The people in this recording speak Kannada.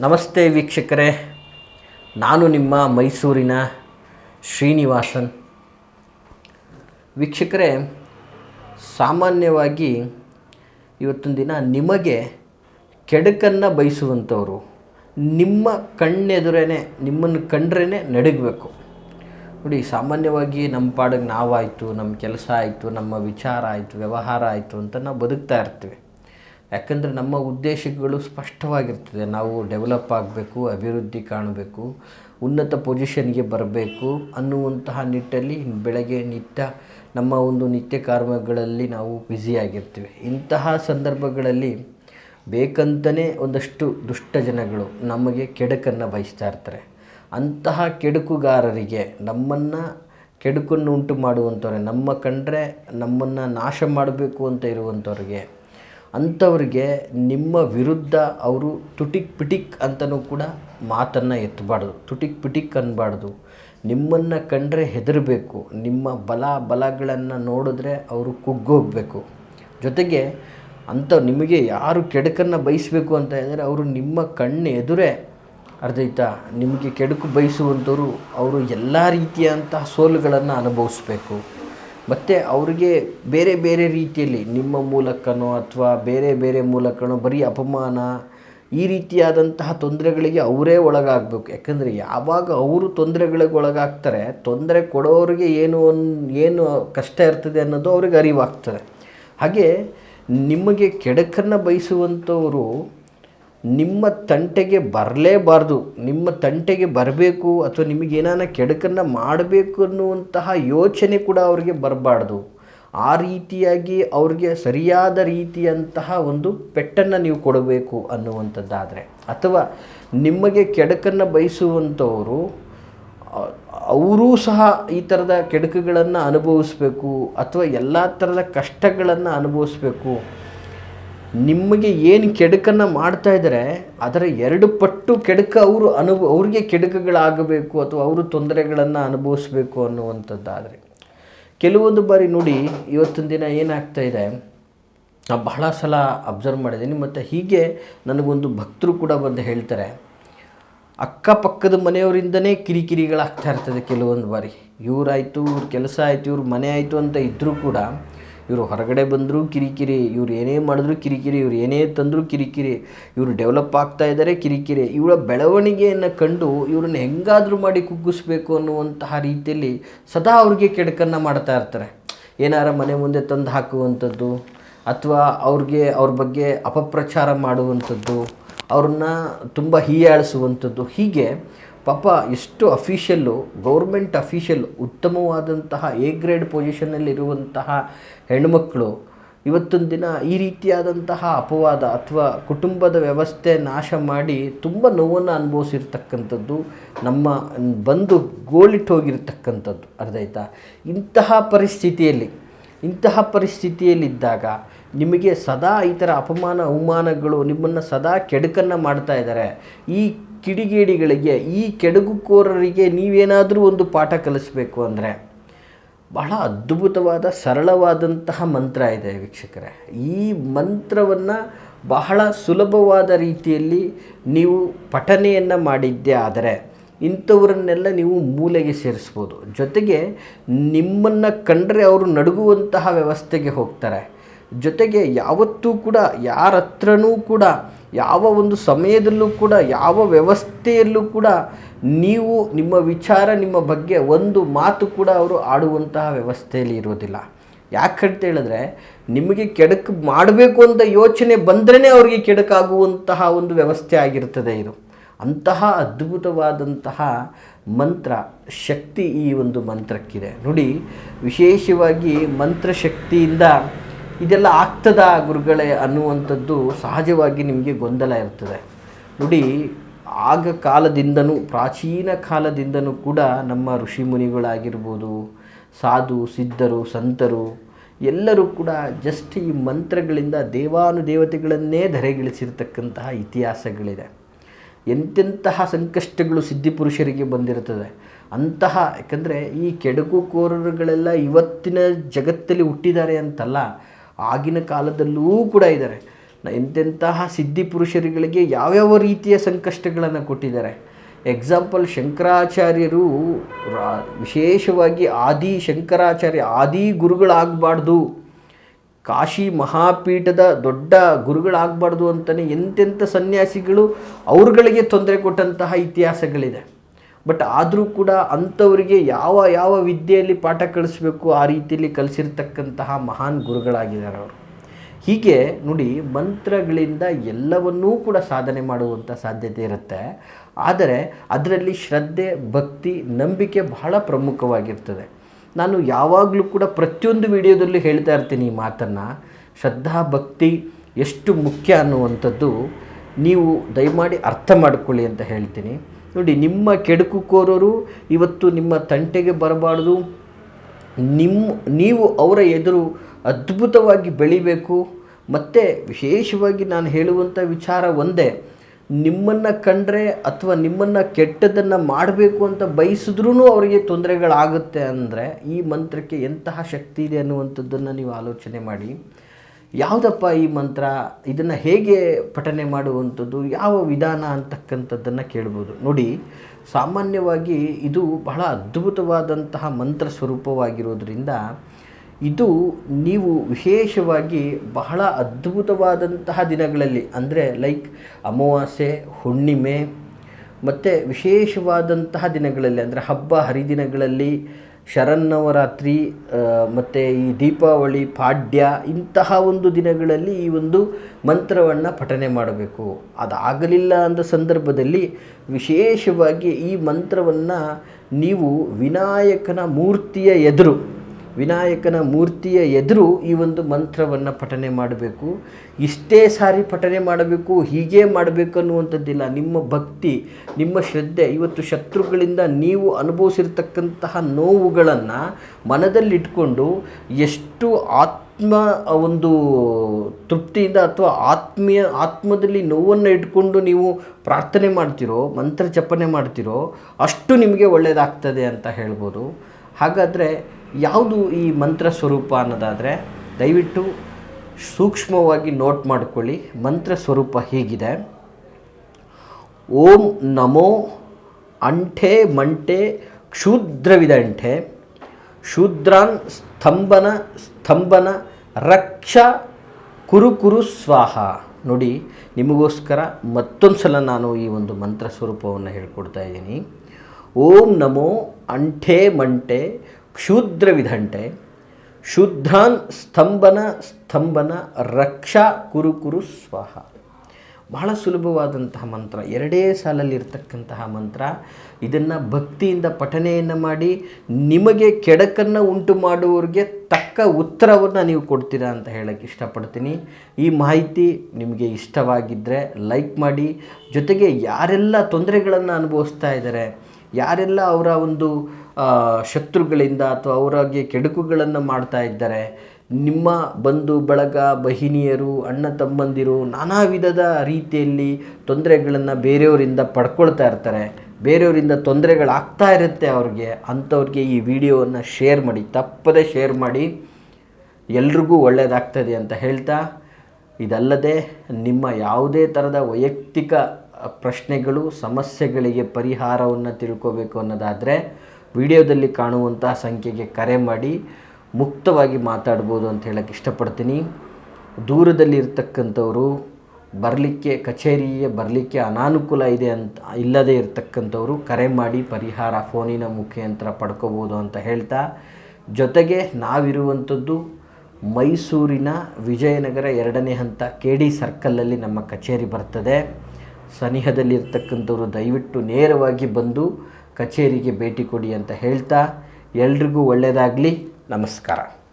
ನಮಸ್ತೆ ವೀಕ್ಷಕರೇ. ನಾನು ನಿಮ್ಮ ಮೈಸೂರಿನ ಶ್ರೀನಿವಾಸನ್. ವೀಕ್ಷಕರೇ, ಸಾಮಾನ್ಯವಾಗಿ ಇವತ್ತೊಂದು ದಿನ ನಿಮಗೆ ಕೆಡುಕನ್ನು ಬಯಸುವಂಥವರು ನಿಮ್ಮ ಕಣ್ಣೆದುರೇ ನಿಮ್ಮನ್ನು ಕಂಡ್ರೇ ನಡಗಬೇಕು ನೋಡಿ, ಸಾಮಾನ್ಯವಾಗಿ ನಮ್ಮ ಪಾಡಿಗೆ ನಾವಾಯಿತು, ನಮ್ಮ ಕೆಲಸ ಆಯಿತು, ನಮ್ಮ ವಿಚಾರ ಆಯಿತು, ವ್ಯವಹಾರ ಆಯಿತು ಅಂತ ನಾವು ಬದುಕ್ತಾ ಇರ್ತೀವಿ. ಯಾಕಂದರೆ ನಮ್ಮ ಉದ್ದೇಶಗಳು ಸ್ಪಷ್ಟವಾಗಿರ್ತದೆ. ನಾವು ಡೆವಲಪ್ ಆಗಬೇಕು, ಅಭಿವೃದ್ಧಿ ಕಾಣಬೇಕು, ಉನ್ನತ ಪೊಸಿಷನ್ಗೆ ಬರಬೇಕು ಅನ್ನುವಂತಹ ನಿಟ್ಟಲ್ಲಿ ಬೆಳಗ್ಗೆ ನಿತ್ಯ ನಮ್ಮ ಒಂದು ನಿತ್ಯ ಕರ್ಮಗಳಲ್ಲಿ ನಾವು ಬ್ಯುಸಿಯಾಗಿರ್ತೀವಿ ಇಂತಹ ಸಂದರ್ಭಗಳಲ್ಲಿ ಬೇಕಂತಲೇ ಒಂದಷ್ಟು ದುಷ್ಟ ಜನಗಳು ನಮಗೆ ಕೆಡುಕನ್ನು ಬಯಸ್ತಾ ಇರ್ತಾರೆ. ಅಂತಹ ಕೆಡುಕುಗಾರರಿಗೆ ನಮ್ಮನ್ನು ಕೆಡುಕನ್ನು ಉಂಟು ಮಾಡುವಂಥವ್ರೆ ನಮ್ಮ ಕಂಡ್ರೆ ನಮ್ಮನ್ನು ನಾಶ ಮಾಡಬೇಕು ಅಂತ ಇರುವಂಥವ್ರಿಗೆ ಅಂಥವ್ರಿಗೆ ನಿಮ್ಮ ವಿರುದ್ಧ ಅವರು ತುಟಿಕ್ ಪಿಟಿಕ್ ಅಂತಲೂ ಕೂಡ ಮಾತನ್ನು ಎತ್ತಬಾರ್ದು. ತುಟಿಕ್ ಪಿಟಿಕ್ ಅನ್ನಬಾರ್ದು ನಿಮ್ಮನ್ನು ಕಂಡ್ರೆ ಹೆದರಬೇಕು. ನಿಮ್ಮ ಬಲ ಬಲಗಳನ್ನು ನೋಡಿದ್ರೆ ಅವರು ಕುಗ್ಗೋಗಬೇಕು ಜೊತೆಗೆ ಅಂಥ ನಿಮಗೆ ಯಾರು ಕೆಡುಕನ್ನು ಬಯಸಬೇಕು ಅಂತ ಹೇಳಿದರೆ ಅವರು ನಿಮ್ಮ ಕಣ್ಣು ಎದುರೇ ಅರ್ಧೈತಾ ನಿಮಗೆ ಕೆಡುಕು ಬಯಸುವಂಥವ್ರು ಅವರು ಎಲ್ಲ ರೀತಿಯಂತಹ ಸೋಲುಗಳನ್ನು ಅನುಭವಿಸ್ಬೇಕು. ಮತ್ತು ಅವರಿಗೆ ಬೇರೆ ಬೇರೆ ರೀತಿಯಲ್ಲಿ ನಿಮ್ಮ ಮೂಲಕನೋ ಅಥವಾ ಬೇರೆ ಬೇರೆ ಮೂಲಕನೋ ಬರೀ ಅಪಮಾನ, ಈ ರೀತಿಯಾದಂತಹ ತೊಂದರೆಗಳಿಗೆ ಅವರೇ ಒಳಗಾಗಬೇಕು. ಯಾಕಂದರೆ ಯಾವಾಗ ಅವರು ತೊಂದರೆಗಳಿಗೆ ಒಳಗಾಗ್ತಾರೆ, ತೊಂದರೆ ಕೊಡೋರಿಗೆ ಏನು ಏನು ಕಷ್ಟ ಇರ್ತದೆ ಅನ್ನೋದು ಅವ್ರಿಗೆ ಅರಿವಾಗ್ತದೆ. ಹಾಗೆ ನಿಮಗೆ ಕೆಡಕನ್ನು ಬಯಸುವಂಥವರು ನಿಮ್ಮ ತಂಟೆಗೆ ಬರಲೇಬಾರ್ದು, ನಿಮ್ಮ ತಂಟೆಗೆ ಬರಬೇಕು ಅಥವಾ ನಿಮಗೇನಾನ ಕೆಡುಕನ್ನು ಮಾಡಬೇಕು ಅನ್ನುವಂತಹ ಯೋಚನೆ ಕೂಡ ಅವರಿಗೆ ಬರಬಾರ್ದು. ಆ ರೀತಿಯಾಗಿ ಅವ್ರಿಗೆ ಸರಿಯಾದ ರೀತಿಯಂತಹ ಒಂದು ಪೆಟ್ಟನ್ನು ನೀವು ಕೊಡಬೇಕು ಅನ್ನುವಂಥದ್ದಾದರೆ. ಅಥವಾ ನಿಮಗೆ ಕೆಡುಕನ್ನು ಬಯಸುವಂಥವರು, ಅವರೂ ಸಹ ಈ ಥರದ ಕೆಡುಕುಗಳನ್ನು ಅನುಭವಿಸ್ಬೇಕು ಅಥವಾ ಎಲ್ಲ ಥರದ ಕಷ್ಟಗಳನ್ನು ಅನುಭವಿಸ್ಬೇಕು ನಿಮಗೆ ಏನು ಕೆಡುಕನ್ನು ಮಾಡ್ತಾ ಇದ್ದಾರೆ, ಅದರ ಎರಡು ಪಟ್ಟು ಕೆಡುಕ ಅವರು ಅನುಭವ ಅವ್ರಿಗೆ ಕೆಡುಕುಗಳಾಗಬೇಕು ಅಥವಾ ಅವರು ತೊಂದರೆಗಳನ್ನು ಅನುಭವಿಸಬೇಕು ಅನ್ನುವಂಥದ್ದಾದರೆ. ಕೆಲವೊಂದು ಬಾರಿ ನೋಡಿ ಇವತ್ತಿನ ದಿನ ಏನಾಗ್ತಾ ಇದೆ ನಾನು ಬಹಳ ಸಲ ಅಬ್ಸರ್ವ್ ಮಾಡಿದ್ದೀನಿ ಮತ್ತು ಹೀಗೆ ನನಗೊಂದು ಭಕ್ತರು ಕೂಡ ಬಂದು ಹೇಳ್ತಾರೆ, ಅಕ್ಕಪಕ್ಕದ ಮನೆಯವರಿಂದನೇ ಕಿರಿಕಿರಿಗಳಾಗ್ತಾ ಇರ್ತದೆ ಕೆಲವೊಂದು ಬಾರಿ. ಇವರಾಯಿತು, ಇವ್ರ ಕೆಲಸ ಆಯಿತು, ಇವ್ರ ಮನೆ ಆಯಿತು ಅಂತ ಇದ್ದರೂ ಕೂಡ ಇವರು ಹೊರಗಡೆ ಬಂದರೂ ಕಿರಿಕಿರಿ, ಇವ್ರು ಏನೇ ಮಾಡಿದ್ರು ಕಿರಿಕಿರಿ, ಇವ್ರು ಏನೇ ತಂದರೂ ಕಿರಿಕಿರಿ, ಇವರು ಡೆವಲಪ್ ಆಗ್ತಾ ಇದ್ದಾರೆ ಕಿರಿಕಿರಿ. ಇವಳ ಬೆಳವಣಿಗೆಯನ್ನು ಕಂಡು ಇವ್ರನ್ನ ಹೆಂಗಾದರೂ ಮಾಡಿ ಕುಗ್ಗಿಸ್ಬೇಕು ಅನ್ನುವಂತಹ ರೀತಿಯಲ್ಲಿ ಸದಾ ಅವ್ರಿಗೆ ಕೆಡಕನ್ನು ಮಾಡ್ತಾ ಇರ್ತಾರೆ. ಏನಾರ ಮನೆ ಮುಂದೆ ತಂದು ಹಾಕುವಂಥದ್ದು ಅಥವಾ ಅವ್ರಿಗೆ ಅವ್ರ ಬಗ್ಗೆ ಅಪಪ್ರಚಾರ ಮಾಡುವಂಥದ್ದು, ಅವ್ರನ್ನ ತುಂಬ ಹೀಯಾಳಿಸುವಂಥದ್ದು. ಹೀಗೆ ಪಾಪ ಎಷ್ಟು ಅಫಿಷಿಯಲ್ಲು ಗೌರ್ಮೆಂಟ್ ಅಫಿಷಿಯಲ್ ಉತ್ತಮವಾದಂತಹ ಎ ಗ್ರೇಡ್ ಪೊಸಿಷನ್ನಲ್ಲಿರುವಂತಹ ಹೆಣ್ಮಕ್ಕಳು ಇವತ್ತೊಂದು ದಿನ ಈ ರೀತಿಯಾದಂತಹ ಅಪವಾದ ಅಥವಾ ಕುಟುಂಬದ ವ್ಯವಸ್ಥೆ ನಾಶ ಮಾಡಿ ತುಂಬ ನೋವನ್ನು ಅನುಭವಿಸಿರ್ತಕ್ಕಂಥದ್ದು, ನಮ್ಮ ಬಂದು ಗೋಳಿಟ್ಟು ಹೋಗಿರ್ತಕ್ಕಂಥದ್ದು ಅರ್ಧ ಇಂತಹ ಪರಿಸ್ಥಿತಿಯಲ್ಲಿ, ಇಂತಹ ಪರಿಸ್ಥಿತಿಯಲ್ಲಿದ್ದಾಗ ನಿಮಗೆ ಸದಾ ಈ ಥರ ಅಪಮಾನ, ಅವಮಾನಗಳು ನಿಮ್ಮನ್ನು ಸದಾ ಕೆಡುಕನ್ನು ಮಾಡ್ತಾ ಇದ್ದಾರೆ. ಈ ಕಿಡಿಗೇಡಿಗಳಿಗೆ, ಈ ಕೆಡುಕುಕೋರರಿಗೆ ನೀವೇನಾದರೂ ಒಂದು ಪಾಠ ಕಲಿಸ್ಬೇಕು ಅಂದರೆ ಬಹಳ ಅದ್ಭುತವಾದ, ಸರಳವಾದಂತಹ ಮಂತ್ರ ಇದೆ ವೀಕ್ಷಕರೇ. ಈ ಮಂತ್ರವನ್ನು ಬಹಳ ಸುಲಭವಾದ ರೀತಿಯಲ್ಲಿ ನೀವು ಪಠನೆಯನ್ನು ಮಾಡಿದ್ದೇ ಆದರೆ ಇಂಥವರನ್ನೆಲ್ಲ ನೀವು ಮೂಲೆಗೆ ಸೇರಿಸ್ಬೋದು. ಜೊತೆಗೆ ನಿಮ್ಮನ್ನು ಕಂಡರೆ ಅವರು ನಡುಗುವಂತಹ ವ್ಯವಸ್ಥೆಗೆ ಹೋಗ್ತಾರೆ. ಜೊತೆಗೆ ಯಾವತ್ತೂ ಕೂಡ ಯಾರ ಹತ್ರನೂ ಕೂಡ ಯಾವ ಒಂದು ಸಮಯದಲ್ಲೂ ಕೂಡ, ಯಾವ ವ್ಯವಸ್ಥೆಯಲ್ಲೂ ಕೂಡ ನೀವು ನಿಮ್ಮ ವಿಚಾರ, ನಿಮ್ಮ ಬಗ್ಗೆ ಒಂದು ಮಾತು ಕೂಡ ಅವರು ಆಡುವಂತಹ ವ್ಯವಸ್ಥೆಯಲ್ಲಿ ಇರೋದಿಲ್ಲ ಯಾಕಂತ ಹೇಳಿದ್ರೆ, ನಿಮಗೆ ಕೆಡಕು ಮಾಡಬೇಕು ಅಂತ ಯೋಚನೆ ಬಂದ್ರೇ ಅವರಿಗೆ ಕೆಡಕಾಗುವಂತಹ ಒಂದು ವ್ಯವಸ್ಥೆ ಆಗಿರ್ತದೆ ಇದು. ಅಂತಹ ಅದ್ಭುತವಾದಂತಹ ಮಂತ್ರ, ಶಕ್ತಿ ಈ ಒಂದು ಮಂತ್ರಕ್ಕಿದೆ. ನೋಡಿ, ವಿಶೇಷವಾಗಿ ಮಂತ್ರಶಕ್ತಿಯಿಂದ ಇದೆಲ್ಲ ಆಗ್ತದ ಗುರುಗಳೇ ಅನ್ನುವಂಥದ್ದು ಸಹಜವಾಗಿ ನಿಮಗೆ ಗೊಂದಲ ಇರ್ತದೆ. ನೋಡಿ, ಆಗ ಕಾಲದಿಂದನೂ, ಪ್ರಾಚೀನ ಕಾಲದಿಂದನೂ ಕೂಡ ನಮ್ಮ ಋಷಿ ಮುನಿಗಳಾಗಿರ್ಬೋದು, ಸಾಧು, ಸಿದ್ಧರು, ಸಂತರು, ಎಲ್ಲರೂ ಕೂಡ ಜಸ್ಟ್ ಈ ಮಂತ್ರಗಳಿಂದ ದೇವಾನುದೇವತೆಗಳನ್ನೇ ಧರೆಗಿಳಿಸಿರ್ತಕ್ಕಂತಹ ಇತಿಹಾಸಗಳಿದೆ. ಎಂತೆಂತಹ ಸಂಕಷ್ಟಗಳು ಸಿದ್ಧಿಪುರುಷರಿಗೆ ಬಂದಿರುತ್ತದೆ ಅಂತಹ, ಯಾಕಂದರೆ ಈ ಕೆಡಕುಕೋರರುಗಳೆಲ್ಲ ಇವತ್ತಿನ ಜಗತ್ತಲ್ಲಿ ಹುಟ್ಟಿದ್ದಾರೆ ಅಂತಲ್ಲ ಆಗಿನ ಕಾಲದಲ್ಲೂ ಕೂಡ ಇದ್ದಾರೆ. ಎಂತೆಂತಹ ಸಿದ್ಧಿ ಪುರುಷರುಗಳಿಗೆ ಯಾವ್ಯಾವ ರೀತಿಯ ಸಂಕಷ್ಟಗಳನ್ನು ಕೊಟ್ಟಿದ್ದಾರೆ. ಎಕ್ಸಾಂಪಲ್ ಶಂಕರಾಚಾರ್ಯರು ವಿಶೇಷವಾಗಿ ಆದಿ ಶಂಕರಾಚಾರ್ಯ, ಆದಿ ಗುರುಗಳಾಗಬಾರ್ದು. ಕಾಶಿ ಮಹಾಪೀಠದ ದೊಡ್ಡ ಗುರುಗಳಾಗಬಾರ್ದು ಅಂತಲೇ ಎಂತೆಂಥ ಸನ್ಯಾಸಿಗಳು ಅವ್ರುಗಳಿಗೆ ತೊಂದರೆ ಕೊಟ್ಟಂತಹ ಇತಿಹಾಸಗಳಿದೆ. ಬಟ್ ಆದರೂ ಕೂಡ ಅಂಥವರಿಗೆ ಯಾವ ಯಾವ ವಿದ್ಯೆಯಲ್ಲಿ ಪಾಠ ಕಲಿಸ್ಬೇಕು ಆ ರೀತಿಯಲ್ಲಿ ಕಲಿಸಿರ್ತಕ್ಕಂತಹ ಮಹಾನ್ ಗುರುಗಳಾಗಿದ್ದಾರೆ ಅವರು. ಹೀಗೆ ನೋಡಿ ಮಂತ್ರಗಳಿಂದ ಎಲ್ಲವನ್ನೂ ಕೂಡ ಸಾಧನೆ ಮಾಡುವಂಥ ಸಾಧ್ಯತೆ ಇರುತ್ತೆ. ಆದರೆ ಅದರಲ್ಲಿ ಶ್ರದ್ಧೆ, ಭಕ್ತಿ, ನಂಬಿಕೆ ಬಹಳ ಪ್ರಮುಖವಾಗಿರ್ತದೆ. ನಾನು ಯಾವಾಗಲೂ ಕೂಡ ಪ್ರತಿಯೊಂದು ವಿಡಿಯೋದಲ್ಲೂ ಹೇಳ್ತಾ ಇರ್ತೀನಿ ಈ ಮಾತನ್ನು. ಶ್ರದ್ಧಾ, ಭಕ್ತಿ ಎಷ್ಟು ಮುಖ್ಯ ಅನ್ನುವಂಥದ್ದು ನೀವು ದಯಮಾಡಿ ಅರ್ಥ ಮಾಡಿಕೊಳ್ಳಿ ಅಂತ ಹೇಳ್ತೀನಿ. ನೋಡಿ, ನಿಮ್ಮ ಕೆಡುಕು ಕೋರೋರು ಇವತ್ತು ನಿಮ್ಮ ತಂಟೆಗೆ ಬರಬಾರ್ದು. ನಿಮ್ಮ ನೀವು ಅವರ ಎದುರು ಅದ್ಭುತವಾಗಿ ಬೆಳಿಬೇಕು. ಮತ್ತು ವಿಶೇಷವಾಗಿ ನಾನು ಹೇಳುವಂಥ ವಿಚಾರ ಒಂದೇ. ನಿಮ್ಮನ್ನು ಕಂಡ್ರೆ ಅಥವಾ ನಿಮ್ಮನ್ನು ಕೆಟ್ಟದನ್ನು ಮಾಡಬೇಕು ಅಂತ ಬಯಸಿದ್ರೂ ಅವರಿಗೆ ತೊಂದರೆಗಳಾಗುತ್ತೆ ಅಂದರೆ ಈ ಮಂತ್ರಕ್ಕೆ ಎಂತಹ ಶಕ್ತಿ ಇದೆ ಅನ್ನುವಂಥದ್ದನ್ನು ನೀವು ಆಲೋಚನೆ ಮಾಡಿ. ಯಾವುದಪ್ಪ ಈ ಮಂತ್ರ? ಇದನ್ನು ಹೇಗೆ ಪಠನೆ ಮಾಡುವಂಥದ್ದು? ಯಾವ ವಿಧಾನ ಅಂತಕ್ಕಂಥದ್ದನ್ನು ಕೇಳ್ಬೋದು. ನೋಡಿ, ಸಾಮಾನ್ಯವಾಗಿ ಇದು ಬಹಳ ಅದ್ಭುತವಾದಂತಹ ಮಂತ್ರ ಸ್ವರೂಪವಾಗಿರೋದ್ರಿಂದ ಇದು ನೀವು ವಿಶೇಷವಾಗಿ ಬಹಳ ಅದ್ಭುತವಾದಂತಹ ದಿನಗಳಲ್ಲಿ, ಅಂದರೆ ಲೈಕ್ ಅಮಾವಾಸ್ಯೆ, ಹುಣ್ಣಿಮೆ, ಮತ್ತು ವಿಶೇಷವಾದಂತಹ ದಿನಗಳಲ್ಲಿ, ಅಂದರೆ ಹಬ್ಬ, ಹರಿದಿನಗಳಲ್ಲಿ ಶರನ್ನವರಾತ್ರಿ ಮತ್ತು ಈ ದೀಪಾವಳಿ, ಪಾಡ್ಯ ಇಂತಹ ಒಂದು ದಿನಗಳಲ್ಲಿ ಈ ಒಂದು ಮಂತ್ರವನ್ನು ಪಠನೆ ಮಾಡಬೇಕು. ಅದಾಗಲಿಲ್ಲ ಅಂದ ಸಂದರ್ಭದಲ್ಲಿ ವಿಶೇಷವಾಗಿ ಈ ಮಂತ್ರವನ್ನು ನೀವು ವಿನಾಯಕನ ಮೂರ್ತಿಯ ಎದುರು ವಿನಾಯಕನ ಮೂರ್ತಿಯ ಎದುರು ಈ ಒಂದು ಮಂತ್ರವನ್ನು ಪಠನೆ ಮಾಡಬೇಕು. ಇಷ್ಟೇ ಸಾರಿ ಪಠನೆ ಮಾಡಬೇಕು, ಹೀಗೆ ಮಾಡಬೇಕು ಅನ್ನುವಂಥದ್ದಿಲ್ಲ. ನಿಮ್ಮ ಭಕ್ತಿ, ನಿಮ್ಮ ಶ್ರದ್ಧೆ, ಇವತ್ತು ಶತ್ರುಗಳಿಂದ ನೀವು ಅನುಭವಿಸಿರ್ತಕ್ಕಂತಹ ನೋವುಗಳನ್ನು ಮನದಲ್ಲಿಟ್ಕೊಂಡು ಎಷ್ಟು ಆತ್ಮ ಒಂದು ತೃಪ್ತಿಯಿಂದ ಅಥವಾ ಆತ್ಮೀಯ, ಆತ್ಮದಲ್ಲಿ ನೋವನ್ನು ಇಟ್ಕೊಂಡು ನೀವು ಪ್ರಾರ್ಥನೆ ಮಾಡ್ತಿರೋ, ಮಂತ್ರ ಜಪನೆ ಮಾಡ್ತಿರೋ, ಅಷ್ಟು ನಿಮಗೆ ಒಳ್ಳೆಯದಾಗ್ತದೆ ಅಂತ ಹೇಳ್ಬೋದು. ಹಾಗಾದರೆ ಯಾವುದು ಈ ಮಂತ್ರ ಸ್ವರೂಪ ಅನ್ನೋದಾದರೆ ದಯವಿಟ್ಟು ಸೂಕ್ಷ್ಮವಾಗಿ ನೋಟ್ ಮಾಡಿಕೊಳ್ಳಿ. ಮಂತ್ರ ಸ್ವರೂಪ ಹೀಗಿದೆ? ಓಂ ನಮೋ ಅಂಠೆ ಮಂಟೆ ಕ್ಷೂದ್ರವಿದಂಠೆ ಶೂದ್ರಾನ್ ಸ್ತಂಭನ ಸ್ತಂಭನ ರಕ್ಷ ಕುರುಕುರು ಕುರು ಸ್ವಾಹ. ನೋಡಿ, ನಿಮಗೋಸ್ಕರ ಮತ್ತೊಂದು ಸಲ ನಾನು ಈ ಒಂದು ಮಂತ್ರ ಸ್ವರೂಪವನ್ನು ಹೇಳ್ಕೊಡ್ತಾ ಇದ್ದೀನಿ. ಓಂ ನಮೋ ಅಂಠೆ ಮಂಟೆ ಕ್ಷೂದ್ರ ವಿಧಂಟೆ ಶುದ್ಧಾನ್ ಸ್ತಂಭನ ಸ್ತಂಭನ, ರಕ್ಷಾ ಕುರುಕುರು ಸ್ವಹ. ಬಹಳ ಸುಲಭವಾದಂತಹ ಮಂತ್ರ. ಎರಡೇ ಸಾಲಲ್ಲಿರ್ತಕ್ಕಂತಹ ಮಂತ್ರ. ಇದನ್ನು ಭಕ್ತಿಯಿಂದ ಪಠನೆಯನ್ನು ಮಾಡಿ ನಿಮಗೆ ಕೆಡಕನ್ನು ಉಂಟು ಮಾಡುವವರಿಗೆ ತಕ್ಕ ಉತ್ತರವನ್ನು ನೀವು ಕೊಡ್ತೀರಾ ಅಂತ ಹೇಳೋಕ್ಕೆ ಇಷ್ಟಪಡ್ತೀನಿ. ಈ ಮಾಹಿತಿ ನಿಮಗೆ ಇಷ್ಟವಾಗಿದ್ದರೆ ಲೈಕ್ ಮಾಡಿ. ಜೊತೆಗೆ ಯಾರೆಲ್ಲ ತೊಂದರೆಗಳನ್ನು ಅನುಭವಿಸ್ತಾ ಇದ್ದಾರೆ ಯಾರೆಲ್ಲ ಅವರ ಒಂದು ಶತ್ರುಗಳಿಂದ ಅಥವಾ ಅವರಿಗೆ ಕೆಡುಕುಗಳನ್ನು ಮಾಡ್ತಾ ಇದ್ದಾರೆ, ನಿಮ್ಮ ಬಂಧು, ಬಳಗ, ಬಹಿನಿಯರು, ಅಣ್ಣ, ತಮ್ಮಂದಿರು ನಾನಾ ವಿಧದ ರೀತಿಯಲ್ಲಿ ತೊಂದರೆಗಳನ್ನು ಬೇರೆಯವರಿಂದ ಪಡ್ಕೊಳ್ತಾ ಇರ್ತಾರೆ. ಬೇರೆಯವರಿಂದ ತೊಂದರೆಗಳಾಗ್ತಾ ಇರುತ್ತೆ ಅವ್ರಿಗೆ. ಅಂಥವ್ರಿಗೆ ಈ ವಿಡಿಯೋವನ್ನು ಶೇರ್ ಮಾಡಿ, ತಪ್ಪದೇ ಶೇರ್ ಮಾಡಿ, ಎಲ್ರಿಗೂ ಒಳ್ಳೆಯದಾಗ್ತದೆ ಅಂತ ಹೇಳ್ತಾ, ಇದಲ್ಲದೆ ನಿಮ್ಮ ಯಾವುದೇ ಥರದ ವೈಯಕ್ತಿಕ ಪ್ರಶ್ನೆಗಳು, ಸಮಸ್ಯೆಗಳಿಗೆ ಪರಿಹಾರವನ್ನು ತಿಳ್ಕೋಬೇಕು ಅನ್ನೋದಾದರೆ ವಿಡಿಯೋದಲ್ಲಿ ಕಾಣುವಂತಹ ಸಂಖ್ಯೆಗೆ ಕರೆ ಮಾಡಿ ಮುಕ್ತವಾಗಿ ಮಾತಾಡ್ಬೋದು ಅಂತ ಹೇಳಕ್ಕೆ ಇಷ್ಟಪಡ್ತೀನಿ. ದೂರದಲ್ಲಿ ಇರ್ತಕ್ಕಂಥವ್ರು ಬರಲಿಕ್ಕೆ ಕಚೇರಿಗೆ ಬರಲಿಕ್ಕೆ ಅನಾನುಕೂಲ ಇದೆ ಅಂತ, ಇಲ್ಲದೇ ಇರತಕ್ಕಂಥವರು ಕರೆ ಮಾಡಿ ಪರಿಹಾರ ಫೋನಿನ ಮುಖಾಂತರ ಪಡ್ಕೋಬೋದು ಅಂತ ಹೇಳ್ತಾ, ಜೊತೆಗೆ ನಾವಿರುವಂಥದ್ದು ಮೈಸೂರಿನ ವಿಜಯನಗರ ಎರಡನೇ ಹಂತ ಕೆ ಡಿ ಸರ್ಕಲಲ್ಲಿ ನಮ್ಮ ಕಚೇರಿ ಬರ್ತದೆ. ಸನಿಹದಲ್ಲಿರ್ತಕ್ಕಂಥವ್ರು ದಯವಿಟ್ಟು ನೇರವಾಗಿ ಬಂದು ಕಚೇರಿಗೆ ಭೇಟಿ ಕೊಡಿ ಅಂತ ಹೇಳ್ತಾ ಎಲ್ರಿಗೂ ಒಳ್ಳೆಯದಾಗಲಿ ನಮಸ್ಕಾರ.